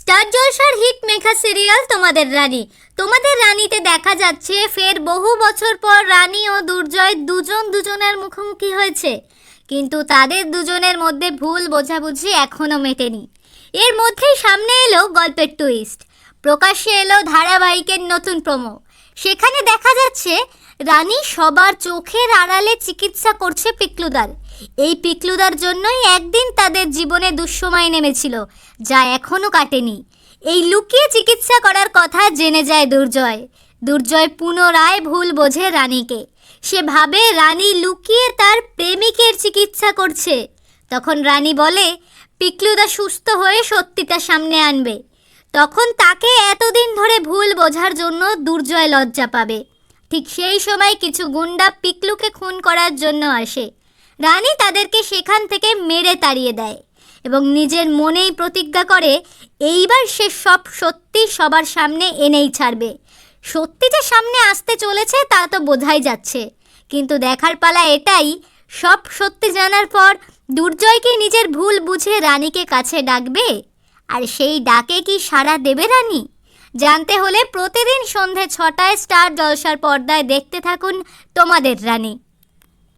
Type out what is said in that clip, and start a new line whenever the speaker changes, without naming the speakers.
Star জলসার hit Megha serial তোমাদের রানী। তোমাদের রানীতে দেখা যাচ্ছে ফের বহু বছর পর রানী ও দুর্জয় দুজন দুজনের মুখোমুখি হয়েছে। কিন্তু তাদের দুজনের মধ্যে ভুল বোঝাবুঝি এখনও মেটেনি। এর মধ্যেই সামনে এলো গল্পের টুইস্ট প্রকাশ্যে এলো ধারাবাহিকের নতুন প্রোমো সেখানে দেখা যাচ্ছে রানী সবার চোখের আড়ালে চিকিৎসা করছে পিকলুদার। এই পিকলুদার জন্যই একদিন তাদের জীবনে দুঃসময় নেমেছিল, যা এখনও কাটেনি। এই লুকিয়ে চিকিৎসা করার কথা জেনে যায় দুর্জয়। দুর্জয় পুনরায় ভুল বোঝে রানীকে। সে ভাবে রানী লুকিয়ে তার প্রেমিকের চিকিৎসা করছে। তখন রানী বলে, পিকলুদা সুস্থ হয়ে সত্যিটা সামনে আনবে। তখন তাকে এতদিন ধরে ভুল বোঝার জন্য দুর্জয় লজ্জা পাবে। ঠিক সেই সময় কিছু গুন্ডা পিকলুকে খুন করার জন্য আসে। রানী তাদেরকে সেখান থেকে মেরে তাড়িয়ে দেয় এবং নিজের মনেই প্রতিজ্ঞা করে, এইবার সে সব সত্যি সবার সামনে এনেই ছাড়বে। সত্যি যে সামনে আসতে চলেছে তা তো বোঝাই যাচ্ছে। কিন্তু দেখার পালা এটাই, সব সত্যি জানার পর দুর্জয় কি নিজের ভুল বুঝে রানীকে কাছে ডাকবে? আর সেই ডাকে কি সাড়া দেবে রানী? জানতে হলে প্রতিদিন সন্ধে ছটায় স্টার জলসার পর্দায় দেখতে থাকুন তোমাদের রানী।